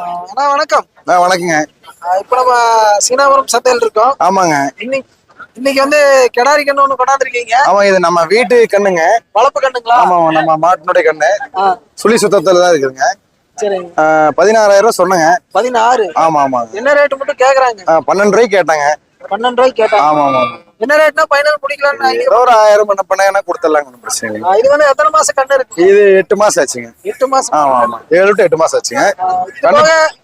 அண்ணா வணக்கம். ஆ வணக்கங்க. இப்ப நம்ம சீனாபுரம் சந்தையில் இருக்கோம். ஆமாங்க. இன்னைக்கு இன்னைக்கு வந்து கிடாரி கண்ணு ஒண்ணு கொண்டாந்துருக்கீங்க. ஆமா இது நம்ம வீட்டு கண்ணுங்க. வளர்ப்பு கண்ணுங்களா? ஆமா நம்ம மாட்டினுடைய கண்ணு. சுழி சுத்தத்துல தான் இருக்குதுங்க. பதினாறாயிரம் ரூபாய் சொன்னங்க. பதினாறு? ஆமா ஆமாங்க. என்ன ரேட் மட்டும் கேக்குறாங்க? பன்னெண்டு ரூபாய்க்கு கேட்டாங்க. பன்னெண்டு ரூபாய்க்கு கேட்டாங்க ஆமா ஆமா என்ன ரேட்னா idea. ஏதோ ஒரு ஆயிரம் பண்ண பண்ணாங்கன்னா கொடுத்துடலாங்க ஒண்ணும் பிரச்சனை இல்லை இது வந்து எத்தனை மாசம் கண்ணு இருக்கு? இது எட்டு மாசம் ஆச்சுங்க. எட்டு மாசம். ஆமா ஆமா ஏழு டு எட்டு மாசம் ஆச்சுங்க.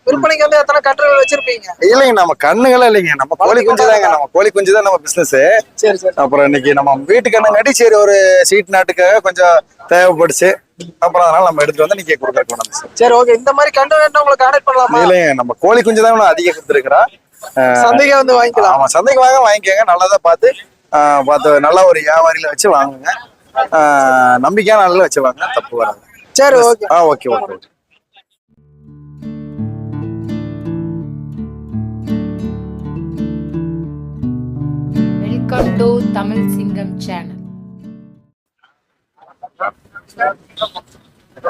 விற்பனைக்கு வந்து எத்தனை கன்றுகள் வச்சிருப்பீங்க? இல்லைங்க நம்ம கண்ணுகளே இல்லைங்க. நம்ம கோழி குஞ்சு தாங்க நம்ம கோழி குஞ்சு தான் நம்ம பிசினஸ் சரி சரி. அப்புறம் இன்னைக்கு நம்ம வீட்டு கண்ணுங்காட்டி சரி ஒரு சீட் நாட்டுக்காக கொஞ்சம் தேவைப்படுச்சு. அப்புறம் அதனால நம்ம எடுத்துட்டு வந்து கொடுக்க கொண்டாந்து சார் ஓகே இந்த மாதிரி கன்று வேணும் உங்களுக்கு கான்டாக்ட் பண்ணலாமா? இல்லைங்க நம்ம கோழி குஞ்சு தான் அதிகம் கொடுத்துருக்குறோம் சந்தைக்கு வந்து வாங்கிக்கலாம். ஆமா சந்தைக்கு வாங்க வாங்கிக்கோங்க. நல்லதா பார்த்து பார்த்து நல்ல ஒரு வியாபாரியில வச்சு வாங்குங்க. நம்பிக்கையான நல்ல வச்சு வாங்க தப்பு வராது. சரி okay. Ah okay okay okay. Welcome to Tamil Singam channel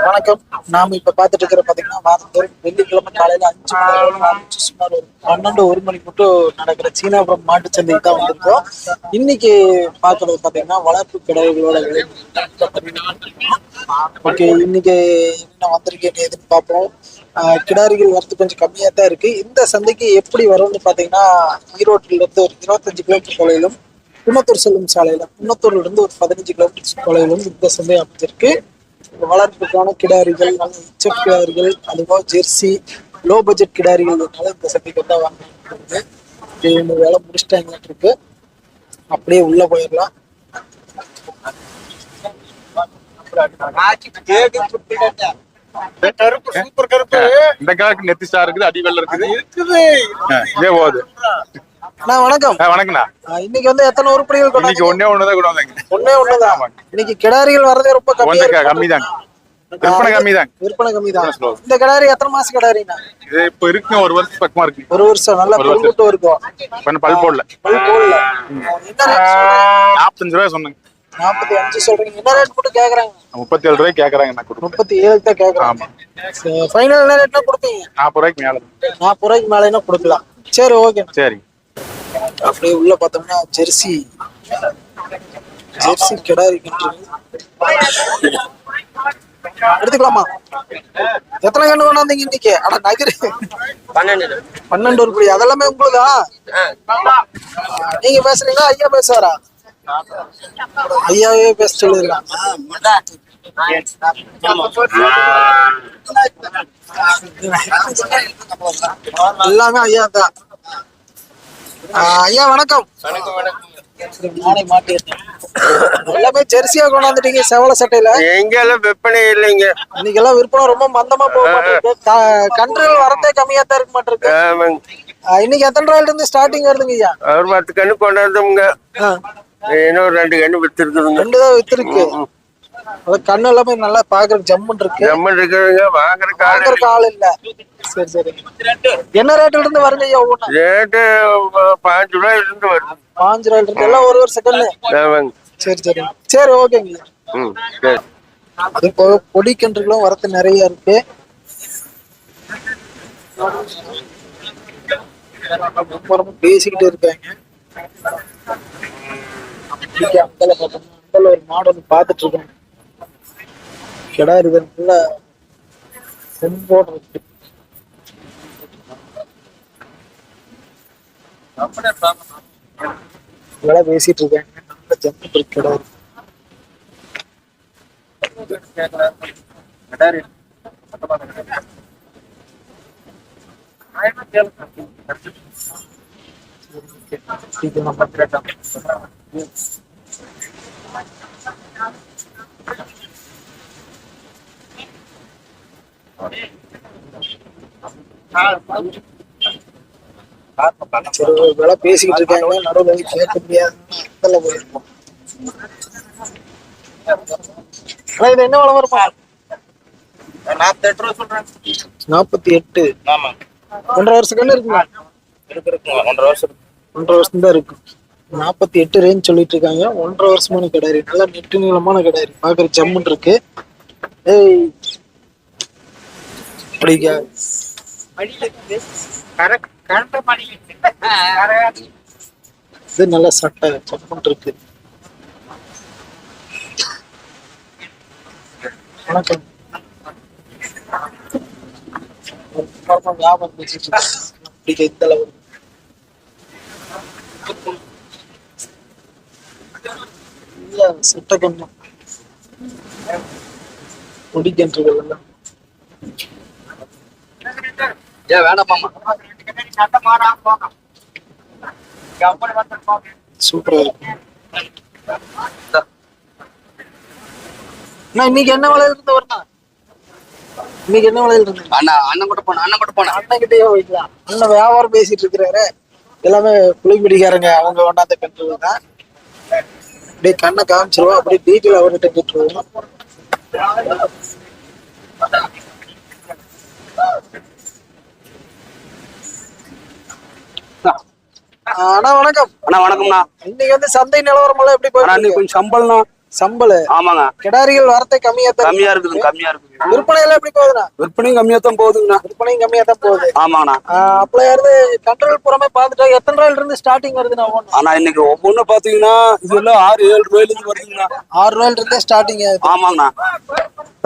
வணக்கம். நாம இப்ப பாத்துட்டு இருக்கிற பாத்தீங்கன்னா வாரந்தோறும் வெள்ளிக்கிழமை காலையில அஞ்சு மணி ஆரம்பிச்சு சுமார் ஒரு பன்னெண்டு ஒரு மணி மட்டும் நடக்கிற சீனாபுரம் மாட்டு சந்தைக்கு தான் வந்திருக்கோம். இன்னைக்கு பாக்குறது பாத்தீங்கன்னா வளர்ப்பு கிடாய்களோட விலை ஓகே இன்னைக்கு என்ன வந்திருக்கேன் எதுன்னு பார்ப்போம். கிடாரிகள் வரது கொஞ்சம் கம்மியா தான் இருக்கு. இந்த சந்தைக்கு எப்படி வரும்னு பாத்தீங்கன்னா ஈரோட்டில இருந்து ஒரு இருபத்தஞ்சு கிலோமீட்டர் தொலைவிலும் குன்னத்தூர் செல்லும் சாலையில குன்னத்தூர்ல இருந்து ஒரு பதினஞ்சு கிலோமீட்டர் தொலைவிலும் இந்த சந்தை அமைஞ்சிருக்கு. வளர்ப்புக்கான கிடாரிகள் உச்சப் கிடாரிகள் அதுபோக ஜெர்சி லோ பட்ஜெட் கிடாரிகள்னால இந்த சந்தைக்கு வந்தா வாங்க இவங்க வேலை முடிச்சிட்டாங்க இருக்கு. அப்படியே உள்ள போயிடலாம். சூப்பர் கருப்பு இந்த காலக்கு நெத்தி ஸ்டார் இருக்குது அடி வெள்ள இருக்குது. இருக்குது. இதே போகுது. அண்ணா வணக்கம். ஆஹ் இன்னைக்கு வந்து எத்தனை உருப்படிகள் இன்னைக்கு கொண்டாந்து ஒண்ணே ஒண்ணுதான் கூட வந்தாங்க ஒண்ணே ஒண்ணுதான் இன்னைக்கு கிடாரிகள் வரதே ரொம்ப கம்மியா கம்மி தாங்க விற்பனை கம்மி தாங்க விற்பனை கம்மி தான் இந்த கிடாரி எத்தனை மாசம் கிடாரிண்ணா? இது இப்ப இருக்கு ஒரு வருஷம் பக்கமா இருக்கு. ஒரு வருஷம் நல்லா வருஷம். பல்குட்டும் இருக்கும். பண்ண பல் போடல. பல் போடல. நாற்பத்தஞ்சு ரூபாய் சொன்னாங்க. நாற்பத்தி அஞ்சு சொல்றீங்க. என்ன ரேட் மட்டும் கேக்குறாங்க? முப்பத்தி ஏழு ரூபாய் கேக்குறாங்க. நான் முப்பத்தி ஏழு தான் கேக்குறாங்க ஃபைனல் ரேட்னா கொடுப்பீங்க நாற்பது ரூபாய்க்கு மேல நாற்பது ரூபாய்க்கு மேலேனா கொடுக்கலாம்? சரி ஓகே சரி. அப்படியே உள்ள பார்த்தோம்னா ஜெர்சி. ஜெர்சி கிடாரி கன்று எடுத்துக்கலாமா? எத்தனை கன்று கொண்டாந்தீங்க இன்னைக்கு? அட நகரு. பன்னெண்டு. உருப்படி அதெல்லாமே உங்களுதா? நீங்க பேசுறீங்களா? ஐயா பேசுவாரா? ஐயாவே பேச சொல்லிருக்காங்க எல்லாமே ஐயா தான் ஐயா வணக்கம். நானே மாட்டிட்டேன் எல்லாமே ஜெர்சியா கொண்டாந்துட்டீங்க செவல சட்டையில? எங்கெல்லாம் விற்பனை இல்லைங்க. இன்னைக்கு எல்லாம் விற்பனை ரொம்ப மந்தமா போக மாட்டிருக்கு க- கன்றுகள் வரதே கம்மியா தான் இருக்க மாட்டிருக்கு. இன்னைக்கு எத்தனை ரூபாயில இருந்து ஸ்டார்டிங் வருதுங்க ஐயா? ஒரு பத்து கண்ணு கொண்டாந்தோம்ங்க. ஆஹ் இன்னும் ரெண்டு கண்ணு வித்துருக்குதுங்க. ரெண்டு தான் வித்துருக்கு. அது கண்ணு எல்லாமே நல்லா பாக்குறதுக்கு ஜம்முன் இருக்கு. நம்ம இருக்குதுங்க வாங்குற கால வாங்குறதுக்கு ஆள் இல்ல. சரி சரி. என்ன ரேட்ல இருந்து வருங்க ஐயா ஒவ்வொன்னு? ரேட்டு பாஞ்சு ரூபாய் இருந்து வருது. பாஞ்சு ரூபாயில இருந்து. எல்லாம் ஒரு கண்ணு ஆமாங்க. சரி சரி. சரி ஓகேங்க ம் சரி. அது போக பொடி கன்றுகளும் வரத்து நிறைய இருக்கு. பேசிக்கிட்டு இருக்காங்க. அங்கல ஒரு மாடு ஒன்று பார்த்துட்டு இருக்கோம் கிடாரி நல்ல செம்போடு இருக்கு இதெல்லாம் பேசிட்டு இருக்காங்க. நல்ல ஜம்மு இருக்கு. கிடாரி இது சரி பேசிக்கிட்டு இருக்காங்க நடுவில் கேட்க முடியாது அதில் இது என்ன விலை வருமா? சொல்றேன் நாற்பத்தி எட்டு. ஆமா ஒன்றரை வருஷம் கண்ணு இருக்கு ஒன்றரை வருஷம் ஒன்றரை வருஷம் தான் நாற்பத்தி எட்டு ரேஞ்ச் சொல்லிட்டு இருக்காங்க. ஒன்றரை வருஷமான கிடாரி நல்லா நெட்டு நீளமான கிடாரி பாக்குற ஜம்முன் இருக்கு. ஏய் அப்படிங்க. இது நல்ல சட்டை சப்பன் இருக்கு. வணக்கம். வியாபாரம் பேசிட்டு இந்த அளவு. இல்ல சட்ட கொஞ்சம் முடிக்கின்றீர்கள் ஏன் வேணாமாமா சூப்பரா இருக்கு. இன்னைக்கு என்ன விலையில இருந்து வரணும் இன்னைக்கு என்ன விலையில இருந்து அண்ணா அண்ணன் மட்டும் போன அண்ணன் மட்டும் போன. அண்ணன் கிட்டயே போய்க்கலாம். அண்ணன் வியாபாரம் பேசிட்டு இருக்கிறாரு. எல்லாமே புளிப்பிடிக்காரங்க அவங்க கொண்டாந்த தான் அப்படியே கண்ணை காமிச்சிருவோம் அப்படியே டீட்டெயில் அவர்கிட்ட கேட்டுருவோம். அண்ணா வணக்கம். அண்ணா வணக்கம்ண்ணா. இன்னைக்கு வந்து சந்தை நிலவரம் எல்லாம் எப்படி இன்னைக்கு கொஞ்சம் சம்பளம்ண்ணா. சம்பள. ஆமாங்க. கிடாரிகள் வரத்தை கம்மியா தான் கம்மியா இருக்குது கம்மியா இருக்குது விற்பனை எல்லாம் எப்படி போகுதுண்ணா? விற்பனையும் கம்மியா தான் போகுதுங்கண்ணா. விற்பனையும் கம்மியா தான் போகுது. ஆமாங்கண்ணா. அப்பல யாரு கண்ட்ரோல் புறமே பார்த்துட்டா எத்தனை ரூபாயில இருந்து ஸ்டார்டிங் வருதுண்ணா ஆனா இன்னைக்கு ஒவ்வொன்றும் பாத்தீங்கன்னா இதெல்லாம் ஆறு ஏழு ரூபாயில இருந்து வருதுங்கண்ணா. ஆறு ரூபாயில இருந்தே ஸ்டார்டிங் ஆகுது. ஆமாங்கண்ணா.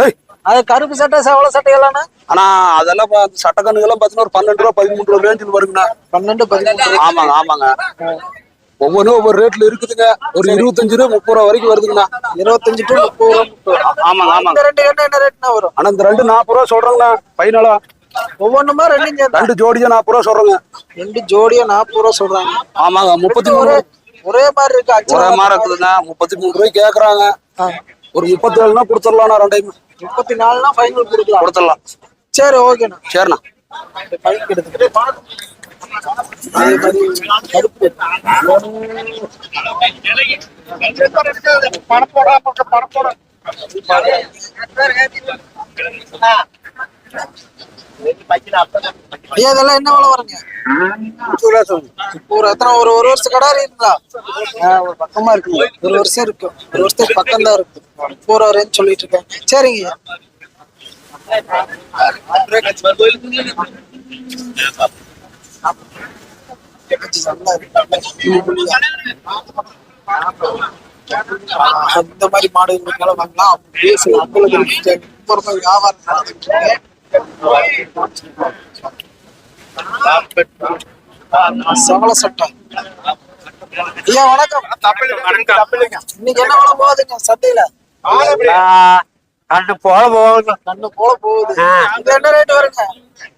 ஏய் அது கருப்பு சட்டை செவல சட்டை எல்லாம்னா ஆனா அதெல்லாம் பா- சட்டக்கண்ணுகள்லாம் பாத்தீங்கன்னா ஒரு பன்னெண்டு ரூபா பதிமூணு ரூபா ரேஞ்சில் வருங்கண்ணா. பன்னெண்டு பதிமூணு ஆமாங்க ஆமாங்க. ஒவ்வொன்றும் ஒவ்வொரு ரேட்ல இருக்குதுங்க. ஒரு இருபத்தஞ்சு ரூபா முப்பது ரூபா வரைக்கும் வருதுங்கண்ணா. இருபத்தஞ்சு டு முப்பது ரூபா. ஆமாங்க ஆமாங்க. இந்த ரெண்டு என்ன ரேட்னா வரும்? ஆனா இந்த ரெண்டு நாற்பது ரூபா சொல்றேங்கண்ணா பையனாலா ஒவ்வொன்றுமா சேர்ந்து? ரெண்டு ஜோடியா நாற்பது ரூபா சொல்றேங்க. ரெண்டு ஜோடியா நாற்பது ரூபா சொல்றாங்க. ஆமாங்க முப்பத்தி மூணு ஒரே மாதிரி இருக்கு ஒரே மாதிரி இருக்குதுங்க முப்பத்தி மூணு ரூபாய்க்கு கேக்குறாங்க. ஒரு முப்பத்தி ஏழுனா கொடுத்துடலாம்ண்ணா ரெண்டையும். முப்பத்தி நாலுனா ஃபைனல் கொடுக்கலாம் கொடுத்துடலாம். சரி ஓகேண்ணா சரிண்ணா. பைக் எடுத்துக்கிறேன் அதே மாதிரி கருப்பு. ஐயா இதெல்லாம் என்ன விலை வருங்க? ஒரு எத்தனை ஒரு ஒரு வருஷம் கடாரி இருந்தா ஒரு பக்கமா இருக்கு. ஒரு வருஷம் இருக்கு. ஒரு வருஷத்துக்கு பக்கம் தான் இருக்கு போற வரேன்னு சொல்லிட்டு இருக்காங்க சரிங்க அந்த மாதிரி மாடுகள் வாங்கலாம். பேசல உங்களுக்கு ரொம்ப வியாபாரம் நடந்துட்டு இருக்கு சவள சட்டை ஐயா வணக்கம். இன்னைக்கு என்ன விலை போகுதுங்க? சட்டையில கண்டு போல போகுது கண்ணு போல போகுது. என்ன ரேட் வருங்க?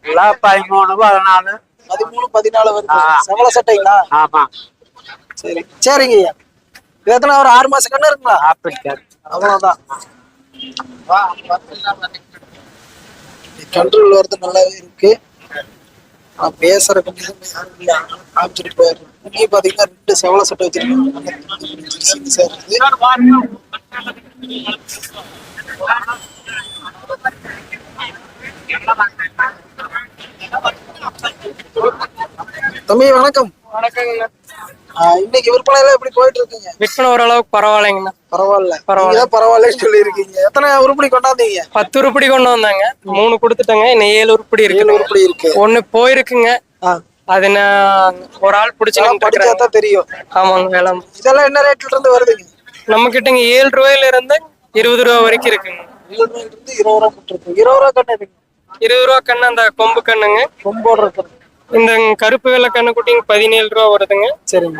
எல்லாம் பதிமூணு பதினாலு. பதிமூணு பதினாலு வருது. சவள சட்டைங்களா? ஆமா. சரி. சரிங்க ஐயா. இது எத்தனை ஒரு ஆறு மாசம் கண்ணு இருக்குங்களா? ஆப்பிள் அவ்வளவுதான். கண்ட்ரோல் வருது நல்லாவே இருக்கு. நான் பேசுற கொஞ்சம் காமிச்சிட்டு போயிடுறேன் இங்கே பாத்தீங்கன்னா ரெண்டு செவல சட்டை வச்சிருக்காங்க. சார் தம்பி வணக்கம். வணக்கம் இன்னைக்கு விற்பனை எல்லாம் எப்படி போயிட்டு இருக்குங்க விற்பனை ஓரளவுக்கு பரவாயில்லைங்கண்ணா. பரவாயில்ல. பரவாயில்ல. பரவாயில்ல பரவாயில்லன்னு சொல்லி எத்தனை உருப்படி கொண்டாந்தீங்க? பத்து உருப்படி கொண்டு வந்தாங்க. மூணு கொடுத்துட்டேங்க. இன்னும் ஏழு உருப்படி இருக்கு உருப்படி இருக்கு. ஒண்ணு போயிருக்குங்க. அது ஒரு ஆள் பிடிச்சு தெரியும். ஆமாங்க வேளாண் இதெல்லாம் என்ன ரேட்ல இருந்து வருதுங்க? நம்ம கிட்டங்க ஏழு ரூபாயில இருந்து இருபது ரூபா வரைக்கும் இருக்குங்க. ஏழு ரூபாயில இருந்து இருபது ரூபா இருக்கு இருபது ரூபா கண்ணு இருபது ரூபா கண்ணு அந்த கொம்பு கண்ணுங்க. கொம்போட இருக்கு இந்த கருப்பு வெள்ளை கண்ணுக்குட்டிங்க பதினேழு ரூபா வருதுங்க. சரிங்க.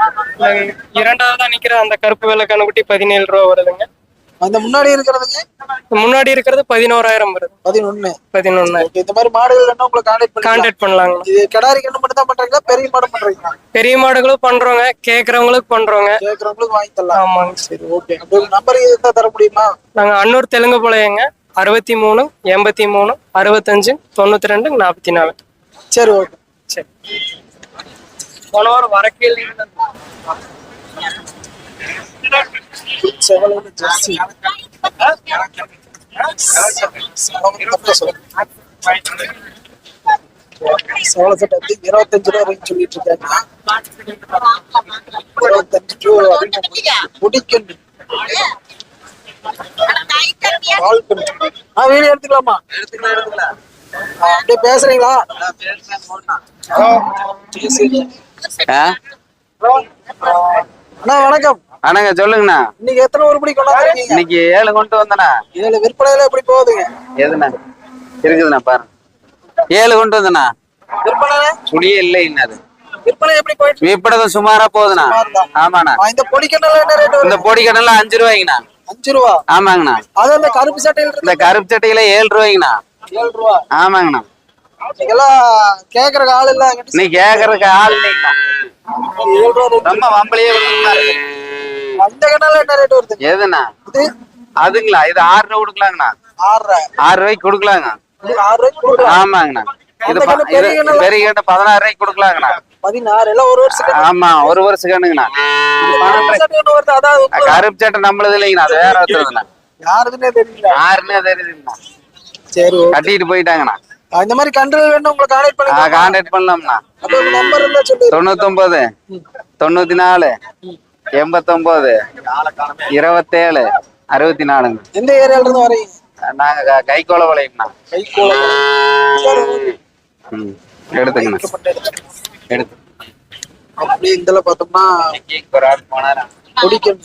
இரண்டாவதா நிக்கிற அந்த கருப்பு வெள்ளை கண்ணுக்குட்டி பதினேழு ரூபா வருதுங்க. அந்த முன்னாடி இருக்கிறதுங்க? முன்னாடி இருக்கிறது பதினோராயிரம் வருது. பதினொன்னு. பதினொன்னு. இந்த மாதிரி மாடுகள் என்ன உங்களை கான்டாக்ட் கான்டாக்ட் பண்ணலாங்க. இது கிடாரி கண்ணு மட்டும் தான் பண்றீங்களா பெரிய மாடு பண்றீங்களா? பெரிய மாடுகளும் பண்றோங்க கேக்குறவங்களுக்கு பண்றோங்க. கேட்கறவங்களுக்கு வாங்கி தரலாம். ஆமாங்க சரி ஓகே. அப்படி நம்பர் இருந்தா தர முடியுமா? நாங்க அன்னூர் தெலுங்கு பாளையங்க அறுபத்தி மூணு எண்பத்தி மூணு அறுபத்தஞ்சு தொண்ணூத்தி ரெண்டு நாற்பத்தி நாலு. சரி ஓகே. சரி. போன வாரம் வரக்கையில் செவலோட ஜெர்சி வந்து இருபத்தஞ்சு ரூபா வரைக்கும் சொல்லிட்டு இருக்காங்க இருபத்தஞ்சு ரூபா முடிக்கணும் பண்ணு ஆ வீடியோ எடுத்துக்கலாமா? அப்படியே பேசுறீங்களா? அண்ணா வணக்கம். அண்ணாங்க சொல்லுங்கண்ணா. இன்னைக்கு எத்தனை உருப்படி கொண்டாந்துருக்கீங்க? இன்னைக்கு ஏழு கொண்டு வந்தண்ணா. ஏழு விற்பனையில எப்படி போகுதுங்க? எதுண்ணா? இருக்குதுண்ணா பாரு ஏழு கொண்டு வந்தண்ணா. விற்பனை சுழியே இல்லை இன்னது. விற்பனை எப்படி போயிட்டு இப்படிதான் சுமாரா போகுதுண்ணா. ஆமாண்ணா. இந்த பொடிக்கெல்லாம் என்ன ரேட் இந்த பொடி கடன்லாம் அஞ்சு ரூபாய்ங்கண்ணா. அஞ்சு ரூபா? ஆமாங்கண்ணா. அது அந்த கருப்பு சட்டையில் இந்த கருப்பு சட்டையில ஏழு ரூபாய்ங்கண்ணா. ஆமாங்கண்ணா. கேக்குறக்கு ஆள் இல்ல நீ கேக்குறதுக்கு ஆள் இல்லைங்கண்ணா. ரொம்ப வம்பளையே அந்த என்ன ரேட் வருது? எதுண்ணா? அதுங்களா? இது ஆறு ரூபா கொடுக்கலாங்கண்ணா. ஆறரை ஆறு ரூபாய்க்கு கொடுக்கலாங்க ஆறு ரூபாய்க்கு ஆமாங்கண்ணா. இது பெரிய கட்டு பதினாறு ரூபாய்க்கு கொடுக்கலாங்கண்ணா. பதினாறு எல்லாம் ஒரு வருஷத்துக்கு ஆமா ஒரு வருஷம் கண்ணுங்கண்ணா கருப்பு சட்டை. கருப்பு நம்மளது இல்லைங்கண்ணா அது வேற ஒருத்தருங்கண்ணா யாருக்குன்னே தெரியல. யாருன்னே தெரியுதுங்கண்ணா. சரி. கட்டிட்டு போயிட்டாங்கண்ணா. இந்த மாதிரி கன்றுகள் வேணும் உங்களை கான்டாக்ட் ஆ பண்ணி கான்டாக்ட் பண்ணலாம்ண்ணா. நம்பர் இருந்தா சொல்லு. தொண்ணூத்தொன்பது தொண்ணூத்தி நாலு எண்பத்தொன்பது இருபத்தேழு அறுபத்தி நாலுங்க எந்த ஏரியால இருந்து வரீங்க நாங்க க- கைக்கோள வளையங்கண்ணா கை சரி okay. ம் எடுத்துங்கண்ணா. எடுத்து. அப்படி இதுல பார்த்தோம்னா இன்னைக்கு ஒரு ஆள் போனாரா பொடிக்கன்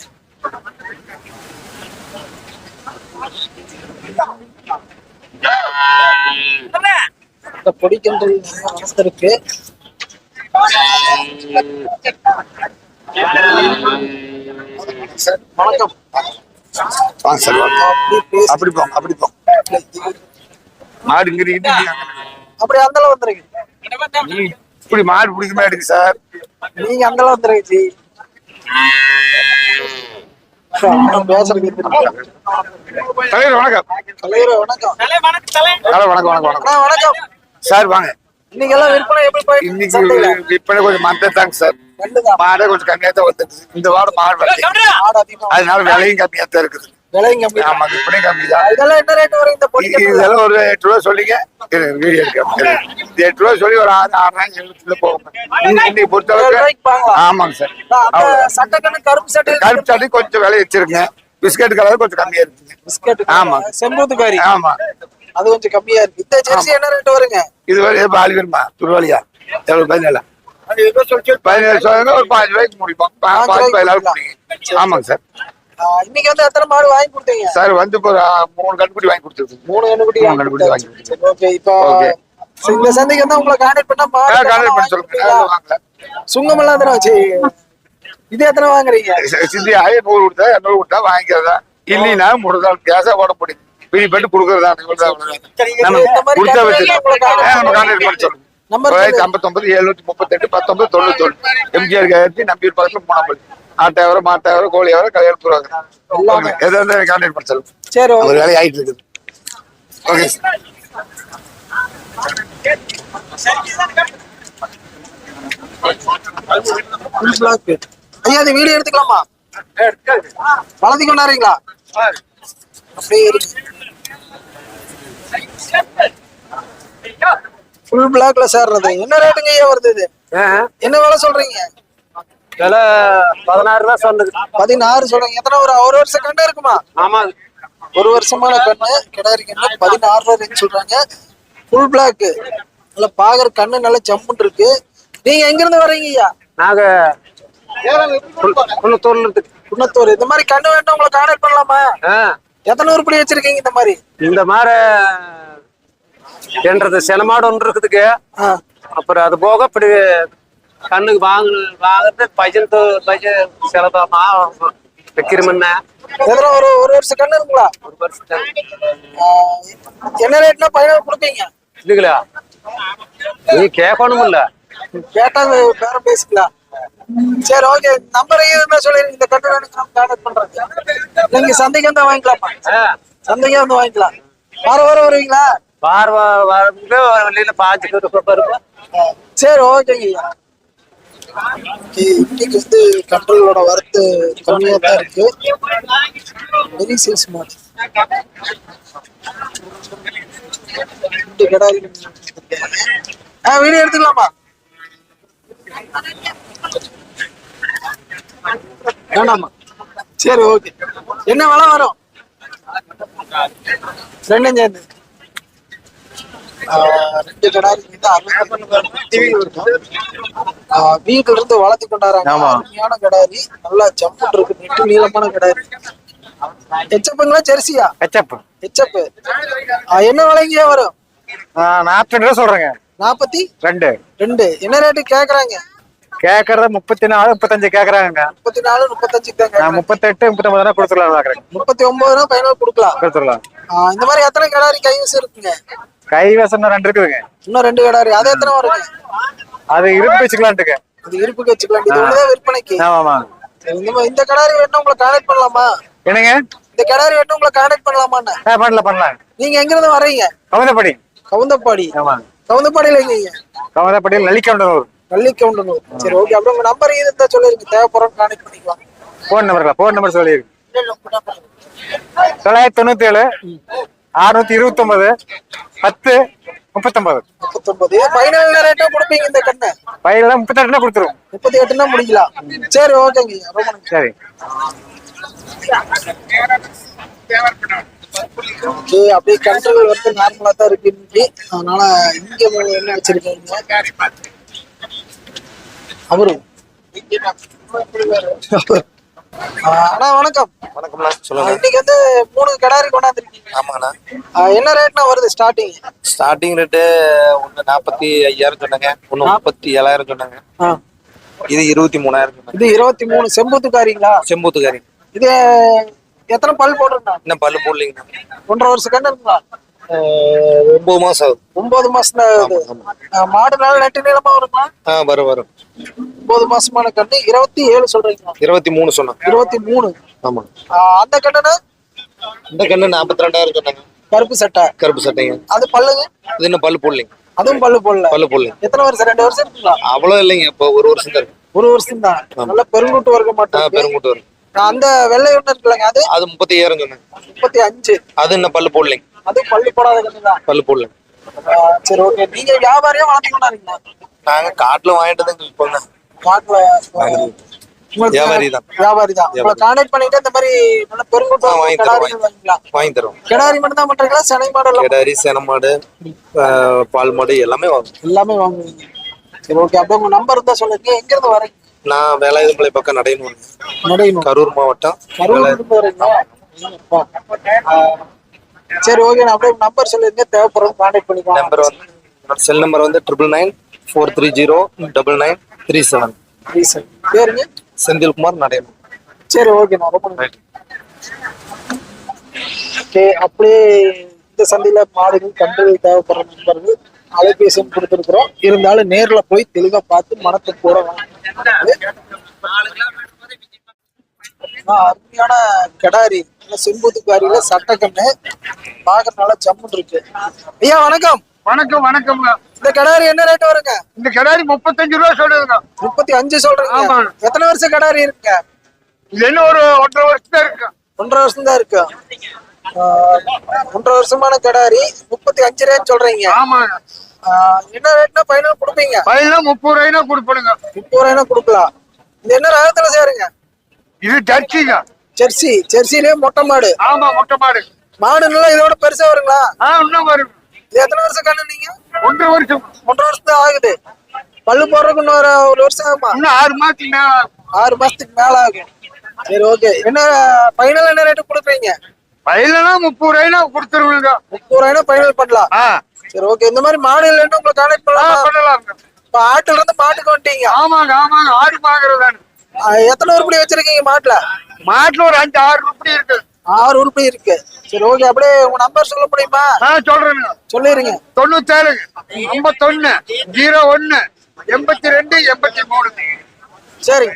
இந்த பொடிக்கன்று வளர்த்துருக்கு சார் வணக்கம். வாங்க சார் வாங்க. அப்படி பேசி அப்படி போங்க அப்படி போங்க மாடு இங்க அப்படி அந்தல வந்துருங்க. இப்படி மாடு பிடிக்க மாட்டேங்குது சார்? நீங்க அந்தல வந்துருங்க ஜி. தலைவர் வணக்கம். தலைவரே வணக்கம். வணக்கம் வணக்கம். வணக்கம் வணக்கம். சார் வாங்க இன்னைக்கு எல்லாம் விற்பனை எப்படி போயிட்டு இன்னைக்கு? விற்பனை கொஞ்சம் மந்தத்தாங்க சார் ரெண்டுதான் மாடே கொஞ்சம் கம்மியா தான் வந்துருக்கு இந்த வாரம் மாடு அதனால விலையும் கம்மியா தான் இருக்குது விலையும் கம்மி ஆமா கம்மி தான் இதெல்லாம் என்ன ரேட் வரும்? இந்த இதெல்லாம் ஒரு எட்டு ரூபா சொல்லிங்க வீடியோ எடுக்க. எட்டு ரூபா சொல்லி ஒரு ஆறு ஆறாயிரம் எழுபத்துல போகும். இன்னைக்கு ஆமாங்க சார். சட்டக்கண்ணு கருப்பு சட்டை கருப்பு சாட்டி கொஞ்சம் விலை வச்சிருங்க பிஸ்கட் கலர் கொஞ்சம் கம்மியா இருக்குங்க. பிஸ்கட் ஆமா. செம்பூத்துக்காரி. ஆமா. அது கொஞ்சம் கம்மியா இருக்கு. இந்த ஜெர்சி என்ன ரேட் வருங்க? இது வரை பாலி வருமா? துருவாலியா? எவ்வளவு? பதினேழு? பதினேழு சொல்லுங்க ஒரு பாஞ்சு ரூபாய்க்கு முடிப்போம். பா- பாஞ்சு. முடிங்க. ஆமாங்க சார். இன்னைக்கு வந்து எத்தனை மாடு வாங்கி கொடுத்தீங்க? சார் வந்து இப்போ மூணு கட்டுப்படி வாங்கி கொடுத்துருக்கு மூணு கண்டுபிடி மூணு கண்டுபிடி வாங்கி கொடுத்துருக்கு ஓகே. இப்போ இந்த சந்தைக்கு வந்து உங்களை கான்டாக்ட் பண்ணா மாடு கான்டாக்ட் பண்ணி சொல்லுங்க சுங்கம் எல்லாம் எத்தனை வச்சு? இது எத்தனை வாங்குறீங்க? சிந்தி ஆயி நூறு கொடுத்தா இரநூறு கொடுத்தா வாங்கிக்கிறதா? இல்லைன்னா நாள் கேஸா போட. முடியும் பிரிப்பட்டு கொடுக்கறதா? நம்ம இந்த மாதிரி கொடுத்தா வச்சு நம்ம கான்டாக்ட் பண்ணி சொல்லுங்க நம்பர் தொள்ளாயிரத்தி ஐம்பத்தொன்பது எழுநூத்தி முப்பத்தெட்டு பத்தொன்பது தொண்ணூத்தொன்று. எம்ஜிஆர் கையெழுத்தி நம்பியூர் பக்கத்துல மூணாம்பள்ளி ஆட்டாவரம் மாட்டாவரம் கோழியாவரம் கல்யாணம் போடுவாங்க. எதை வந்து கான்டாக்ட் பண்ண சொல்லுங்க சரி. ஒரு வேலை ஆயிட்டு இருக்குது ஓகே. ஐயா அது வீடியோ எடுத்துக்கலாமா? வளர்த்தி கொண்டாடுறீங்களா அப்படியே ஃபுல் பிளாக்ல சேர்றது. என்ன ரேட்டுங்க ஐயா வருது இது? என்ன விலை சொல்றீங்க? விலை பதினாறு ரூபா சொன்னது பதினாறு சொல்றீங்க எத்தனை ஒரு ஒரு வருஷம் கண்ணு இருக்குமா? ஆமா. ஒரு வருஷமான கண்ணு கண்ணு. பதினாறு ரூபா ரேட் சொல்றாங்க. ஃபுல் பிளாக் நல்லா பாக்குற கண்ணு நல்லா ஜம்முன்னு இருக்கு. நீங்க எங்க இருந்து வர்றீங்க ஐயா? நாங்க குன்னத்தூர்ல இருந்து குன்னத்தூர் இந்த மாதிரி கண்ணு வேண்டாம் உங்களை கான்டாக்ட் பண்ணலாமா? எத்தனை உருப்படி வச்சிருக்கீங்க இந்த மாதிரி? இந்த மாதிரி என்றது சினமாடு ஒன்று இருக்குதுக்கு. அப்புறம் அது போக இப்படி கண்ணுக்கு வாங்க வாங்குறது பஜன் பஜன் செலவமா வைக்கிறோம்னா எத்தனை ஒரு ஒரு வருஷம் கண்ணு இருக்குங்களா ஒரு வருஷம் என்ன ரேட்னா பையன் கொடுப்பீங்க இதுங்களா நீ கேட்கணும் இல்ல கேட்டா பேரம் பேசிக்கலாம் சரி ஓகே நம்பர் இருந்தா சொல்லிருங்க இந்த கண்ணு வேணுங்க நம்ம கான்டாக்ட் பண்றோம் நீங்க சந்தைக்கு வந்தா வாங்கிக்கலாமா சந்தைக்கே வந்து வாங்கிக்கலாம் வார வாரம் வருவீங்களா பார்வை வந்து வெளியில ஆ, சரி ஓகேங்க இன்னைக்கு வந்து கண்ட்ரோலோட வரத்து கம்மியா தான் இருக்கு. வெரி சேல்ஸ் மாடு ரெண்டு கிடாரி ஆ வீடியோ எடுத்துக்கலாமா? வேணாமா சரி ஓகே என்ன விலை வரும்? ரெண்டும் சேர்ந்து ரெண்டு கிடாரி வீட்டுல இருந்து வளர்த்து கொண்டாடுறாங்க அருமையான கிடாரி நல்லா ஜம்முன் இருக்கு நெட்டு நீளமான கிடாரி எச்சப்புங்களா ஜெர்சியா ஹெச்எப் எச்சப்பு என்ன விலைங்க வரும் நாற்பத்தி ரூபா சொல்றேங்க. நாற்பத்தி ரெண்டு. ரெண்டு என்ன ரேட்டு கேக்குறாங்க கேட்கறத முப்பத்தி நாலு முப்பத்தஞ்சு கேட்கறாங்க முப்பத்தி நாலு முப்பத்தஞ்சு நான் முப்பத்தெட்டு முப்பத்தொன்பது ரூபா கொடுத்துடலாம் முப்பத்தி ஒன்பது ரூபா ஃபைனல் கொடுக்கலாம். கொடுத்துடலாம். இந்த மாதிரி எத்தனை கிடாரி கைவசம் இருக்குங்க? கைவசம் ரெண்டு இருக்குதுங்க. இன்னும் ரெண்டு கிடாரி அது எத்தனை வருங்க அது இருப்பு வச்சுக்கலான்ட்டுங்க அது இருப்புக்கு வச்சுக்கலாம். இது ஒண்ணுதான் விற்பனைக்கு. ஆமா இந்த கிடாரி வேணும் உங்களை கான்டாக்ட் பண்ணலாமா? என்னங்க? இந்த கிடாரி வேணும் உங்களை கான்டாக்ட் பண்ணலாமான்னு. பண்ணலாம் பண்ணலாம். நீங்க எங்க இருந்து வர்றீங்க? கவுந்தப்படி. கவுந்தப்பாடி. ஆமா. கவுந்தப்பாடியில எங்கீங்க கவுந்தப்படியில் நலிக்கவுண்டனூர் பள்ளி கவுண்டனூர் சரி ஓகே அப்புறம் உங்க நம்பர் இது இருந்தா சொல்லிருங்க. தேவைப்படுறோம் கான்டாக்ட் பண்ணிக்கலாம். ஃபோன் நம்பருங்களா ஃபோன் நம்பர் சொல்லிடுங்க தொள்ளாயிரத்தி தொண்ணூத்தி ஏழு அறுநூத்தி இருபத்தி ஒன்பது பத்து முப்பத்தொன்பது. முப்பத்தொன்பது. ஃபைனல் ரேட்டா கொடுப்பீங்க இந்த கண்ணை? பையில முப்பத்தெட்டுனா கொடுத்துருவோம். முப்பத்தி எட்டுனா முடிக்கலாம் சரி ஓகேங்க சரி. அப்படியே கன்றுகள் வந்து நார்மலா தான் இருக்கு இன்னைக்கு. அதனால இங்க என்ன வச்சிருக்கீங்க? அவரு. ஆ, அண்ணா வணக்கம். வணக்கம்ண்ணா சொல்லுங்க. இன்னைக்கு வந்து மூணு கிடாரி கொண்டாந்துருக்கீங்க. ஆமாங்கண்ணா என்ன ரேட்னா வருது ஸ்டார்டிங் ஸ்டார்டிங் ரேட்டு ஒன்று நாற்பத்தி ஐயாயிரம் சொன்னாங்க ஒன்று முப்பத்தி ஏழாயிரம் சொன்னாங்க. இது இருபத்தி மூணாயிரம் இது இருபத்தி மூணு செம்பூத்துக்காரிங்களா? செம்பூத்துக்காரி இது எத்தனை பல் போட்டிருந்தா இன்னும் பல்லு போடலிங்கண்ணா. ஒன்றரை வருஷம் கண்ணு இருக்குங்களா? ஒன்பது மாசம் ஆகுது. ஒன்பது மாசம் தான் ஆகுது ஆ, மாடு நாள் நெட்டு நீளமா வருமா? ஆ வரும் வரும். ஒன்பது மாசமான கண்ணு இருபத்தி ஏழு சொல்றீங்களா? இருபத்தி மூணு சொன்னாங்க. இருபத்தி மூணு. ஆமா. அந்த கண்ணுனா இந்த கண்ணு நாற்பத்தி ரெண்டாயிரம் சொன்னாங்க. கருப்பு சட்டை. கருப்பு சட்டைங்க. அது பல்லுங்க? இது இன்னும் பல்லு போடலிங்க. அதுவும் பல்லு போடல. பல்லு போடலிங்க. எத்தனை வருஷம்? ரெண்டு வருஷம் இருக்குங்களா? அவ்வளோ இல்லைங்க. இப்போ ஒரு வருஷம் தான் ஒரு வருஷம் தான் நல்ல பெருங்குட்டு வர்க்க ஆ மாட்டோம் பெருங்கூட்டு வரும் அந்த வெள்ளை ஒண்ணு இருக்குல்லங்க அது? அது முப்பத்தி ஐயாயிரம் சொன்னாங்க முப்பத்தி அஞ்சு. அது இன்னும் பல்லு போடலிங்க? அது பல்லு போடாத கண்ணு தான். பல்லு போடலிங்க சரி ஓகே நீங்க வியாபாரியா வளர்த்தி கொண்டாருங்களா நாங்கள் காட்டில் வாங்கிட்டு இப்போங்க. காட்டுல வியாபாரி தான். வியாபாரி தான். உங்களை கான்டாக்ட் பண்ணிட்டு இந்த மாதிரி நல்ல பெருங்குட்டு ஆ, வாங்கி தரோம், வாங்கி தரோம் கிடாரி மட்டும் தான் பண்றீங்களா? செனை மாடு கிடாரி சேன மாடு பால் மாடு எல்லாமே வாங்கும் எல்லாமே வாங்குவீங்க. சரி ஓகே அப்படியே உங்க நம்பர் இருந்தா சொல்லுங்க. எங்க இருந்து வரீங்க? நான் வேலாயுதமலை பக்கம் நடையணும் கரூர் மாவட்டம். சரி ஓகே நான் அப்படியே நம்பர் சொல்லுங்க தேவைப்படுறது கான்டாக்ட் பண்ணிக்கலாம் நம்பர் வந்து செல் நம்பர் வந்து triple nine four three zero double nine three seven reason பேருங்க? செந்தில்குமார் நடையணும் சரி ஓகே நான் ரொம்ப. ஓகே அப்படியே இந்த சந்தையில மாடுகள் கன்றுகள் தேவைப்படுற நண்பர்கள் அலைபேசி எண் கொடுத்துருக்குறோம். இருந்தாலும் நேர்ல போய் தெளிவா பார்த்து மனத்தை கூட அருமையான கிடாரி செம்பூத்துக்காரியில சட்டக்கண்ணு. பார்க்க நல்லா ஜம்முன் இருக்கு. ஐயா வணக்கம். வணக்கம் வணக்கம்ங்க இந்த கிடாரி என்ன ரேட் வருங்க? இந்த கிடாரி முப்பத்தஞ்சு ரூபா சொல்லுதுங்க. முப்பத்தி அஞ்சு சொல்றீங்க. ஆமா. எத்தனை வருஷம் கிடாரி இருக்குங்க? இது என்ன ஒரு ஒன்றரை வருஷம் இருக்கு. ஒன்றரை வருஷம் தான் இருக்கு ஒன்றரை வருஷமான கிடாரி முப்பத்தி அஞ்சு ரேட் சொல்றீங்க. ஆமாங்க. என்ன ரேட்னா ஃபைனல் கொடுப்பீங்க? பையனா முப்பது ரூபாய்னா கொடுப்பணுங்க முப்பது ரூபாய்னா கொடுக்கலாம். இது என்ன ரகத்துல சேருங்க? இது ஜர்சிங்க ஜெர்சி ஜெர்சிலே மொட்டை மாடு. ஆமா மொட்டை மாடு. மாடு நல்லா இதோட பெருசா வருங்களா? ஆ இன்னும் வரும். இது எத்தனை வருஷம் கண்ணு நீங்க? ஒன்றரை வருஷம். ஒன்றரை வருஷம் தான் ஆகுது. பல்லு போடுறதுக்கு இன்னொரு ஒரு வருஷம் ஆகுமா? இன்னும் ஆறு மாசத்துக்கு மேல. ஆறு மாசத்துக்கு மேல ஆகும். சரி ஓகே என்ன ஃபைனல் என்ன ரேட்டு கொடுப்பீங்க பையனா முப்பது ரூபாய்னா கொடுத்துருவீங்க. முப்பது ரூபாய்னா ஃபைனல் பண்ணலாம். சரி ஓகே இந்த மாதிரி மாடு இல்லைன்னு உங்களை கான்டாக்ட் பண்ணலாம்? பண்ணலாங்க இப்ப ஆட்டுல இருந்து மாட்டுக்கு வந்துட்டீங்க. ஆமாங்க ஆமாங்க. ஆடு ஆஹ் எத்தனை உருப்படி வச்சிருக்கீங்க மாட்டுல? மாட்டுல ஒரு அஞ்சு ஆறு ரூபாய் இருக்கு. ஆறு உருப்படி இருக்கு. சரி ஓகே அப்படியே உங்க நம்பர் சொல்ல முடியுமா? ஆ சொல்றேனுங்க சொல்லிருங்க. தொண்ணூத்தேழு ஐம்பத்தொன்னு ஜீரோ ஒன்னு எண்பத்தி ரெண்டு எண்பத்தி மூணு. சரிங்க.